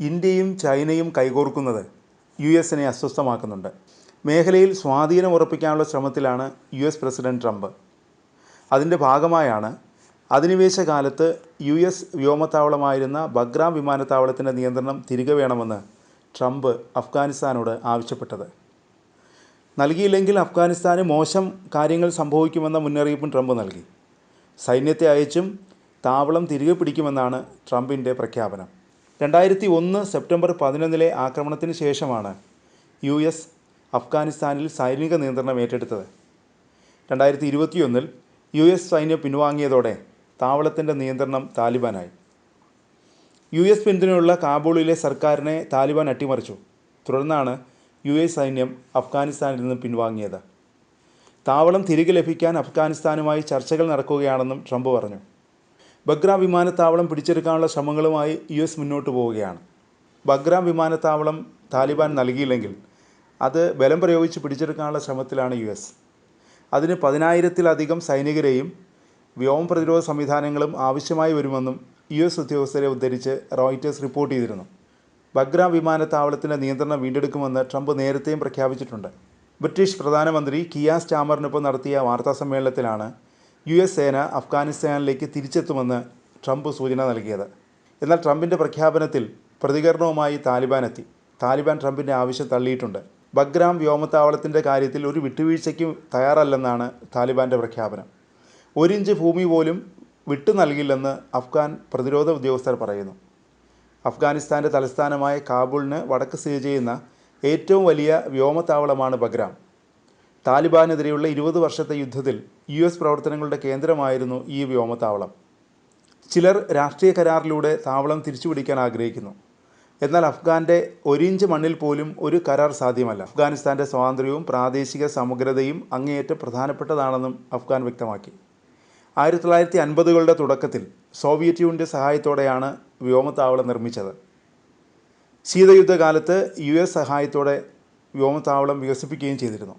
ഇന്ത്യയും ചൈനയും കൈകോർക്കുന്നത് യു എസിനെ അസ്വസ്ഥമാക്കുന്നുണ്ട്. മേഖലയിൽ സ്വാധീനം ഉറപ്പിക്കാനുള്ള ശ്രമത്തിലാണ് യു എസ് പ്രസിഡന്റ് ട്രംപ്. അതിന്റെ ഭാഗമായാണ് അധിനിവേശ കാലത്ത് യു എസ് വ്യോമത്താവളമായിരുന്ന ബഗ്രാം വിമാനത്താവളത്തിന്റെ നിയന്ത്രണം തിരികെ വേണമെന്ന് ട്രംപ് അഫ്ഗാനിസ്ഥാനോട് ആവശ്യപ്പെട്ടത്. നൽകിയില്ലെങ്കിൽ അഫ്ഗാനിസ്ഥാന് മോശം കാര്യങ്ങൾ സംഭവിക്കുമെന്ന മുന്നറിയിപ്പും ട്രംപ് നൽകി. സൈന്യത്തെ അയച്ചും താവളം തിരികെ പിടിക്കുമെന്നാണ് ട്രംപിന്റെ പ്രഖ്യാപനം. രണ്ടായിരത്തി ഒന്ന് സെപ്റ്റംബർ പതിനൊന്നിലെ ആക്രമണത്തിന് ശേഷമാണ് യു എസ് അഫ്ഗാനിസ്ഥാനിൽ സൈനിക നിയന്ത്രണം ഏറ്റെടുത്തത്. രണ്ടായിരത്തി ഇരുപത്തിയൊന്നിൽ യു എസ് സൈന്യം പിൻവാങ്ങിയതോടെ താവളത്തിന്റെ നിയന്ത്രണം താലിബാനായി. യു എസ് പിന്തുണയുള്ള കാബൂളിലെ സർക്കാരിനെ താലിബാൻ അട്ടിമറിച്ചു. തുടർന്നാണ് യു എസ് സൈന്യം അഫ്ഗാനിസ്ഥാനിൽ നിന്ന് പിൻവാങ്ങിയത്. താവളം തിരികെ ലഭിക്കാൻ അഫ്ഗാനിസ്ഥാനുമായി ചർച്ചകൾ നടക്കുകയാണെന്നും ട്രംപ് പറഞ്ഞു. ബഗ്രാം വിമാനത്താവളം പിടിച്ചെടുക്കാനുള്ള ശ്രമങ്ങളുമായി യു എസ് മുന്നോട്ട് പോവുകയാണ്. ബഗ്രാം വിമാനത്താവളം താലിബാൻ നൽകിയില്ലെങ്കിൽ അത് ബലം പ്രയോഗിച്ച് പിടിച്ചെടുക്കാനുള്ള ശ്രമത്തിലാണ് യു എസ്. അതിന് പതിനായിരത്തിലധികം സൈനികരെയും വ്യോമ പ്രതിരോധ സംവിധാനങ്ങളും ആവശ്യമായി വരുമെന്നും യു എസ് ഉദ്യോഗസ്ഥരെ ഉദ്ധരിച്ച് റോയിറ്റേഴ്സ് റിപ്പോർട്ട് ചെയ്തിരുന്നു. ബഗ്രാം വിമാനത്താവളത്തിന്റെ നിയന്ത്രണം വീണ്ടെടുക്കുമെന്ന് ട്രംപ് നേരത്തെയും പ്രഖ്യാപിച്ചിട്ടുണ്ട്. ബ്രിട്ടീഷ് പ്രധാനമന്ത്രി കിയാ സ്റ്റാമറിനൊപ്പം നടത്തിയ വാർത്താ സമ്മേളനത്തിലാണ് യു എസ് സേന അഫ്ഗാനിസ്ഥാനിലേക്ക് തിരിച്ചെത്തുമെന്ന് ട്രംപ് സൂചന നൽകിയത്. എന്നാൽ ട്രംപിന്റെ പ്രഖ്യാപനത്തിൽ പ്രതികരണവുമായി താലിബാൻ എത്തി. താലിബാൻ ട്രംപിന്റെ ആവശ്യം തള്ളിയിട്ടുണ്ട്. ബഗ്രാം വ്യോമത്താവളത്തിന്റെ കാര്യത്തിൽ ഒരു വിട്ടുവീഴ്ചയ്ക്കും തയ്യാറല്ലെന്നാണ് താലിബാന്റെ പ്രഖ്യാപനം. ഒരിഞ്ച് ഭൂമി പോലും വിട്ടു നൽകില്ലെന്ന് അഫ്ഗാൻ പ്രതിരോധ ഉദ്യോഗസ്ഥർ പറയുന്നു. അഫ്ഗാനിസ്ഥാന്റെ തലസ്ഥാനമായ കാബൂളിന് വടക്ക് സ്ഥിതി ചെയ്യുന്ന ഏറ്റവും വലിയ വ്യോമത്താവളമാണ് ബഗ്രാം. താലിബാനെതിരെയുള്ള ഇരുപത് വർഷത്തെ യുദ്ധത്തിൽ യു എസ് പ്രവർത്തനങ്ങളുടെ കേന്ദ്രമായിരുന്നു ഈ വ്യോമത്താവളം. ചിലർ രാഷ്ട്രീയ കരാറിലൂടെ താവളം തിരിച്ചുപിടിക്കാൻ ആഗ്രഹിക്കുന്നു. എന്നാൽ അഫ്ഗാന്റെ ഒരിഞ്ച് മണ്ണിൽ പോലും ഒരു കരാർ സാധ്യമല്ല. അഫ്ഗാനിസ്ഥാന്റെ സ്വാതന്ത്ര്യവും പ്രാദേശിക സമഗ്രതയും അങ്ങേയറ്റം പ്രധാനപ്പെട്ടതാണെന്നും അഫ്ഗാൻ വ്യക്തമാക്കി. ആയിരത്തി തൊള്ളായിരത്തി അൻപതുകളുടെ തുടക്കത്തിൽ സോവിയറ്റ് യൂണിയന്റെ സഹായത്തോടെയാണ് വ്യോമത്താവളം നിർമ്മിച്ചത്. ശീതയുദ്ധകാലത്ത് യു എസ് സഹായത്തോടെ വ്യോമത്താവളം വികസിപ്പിക്കുകയും ചെയ്തിരുന്നു.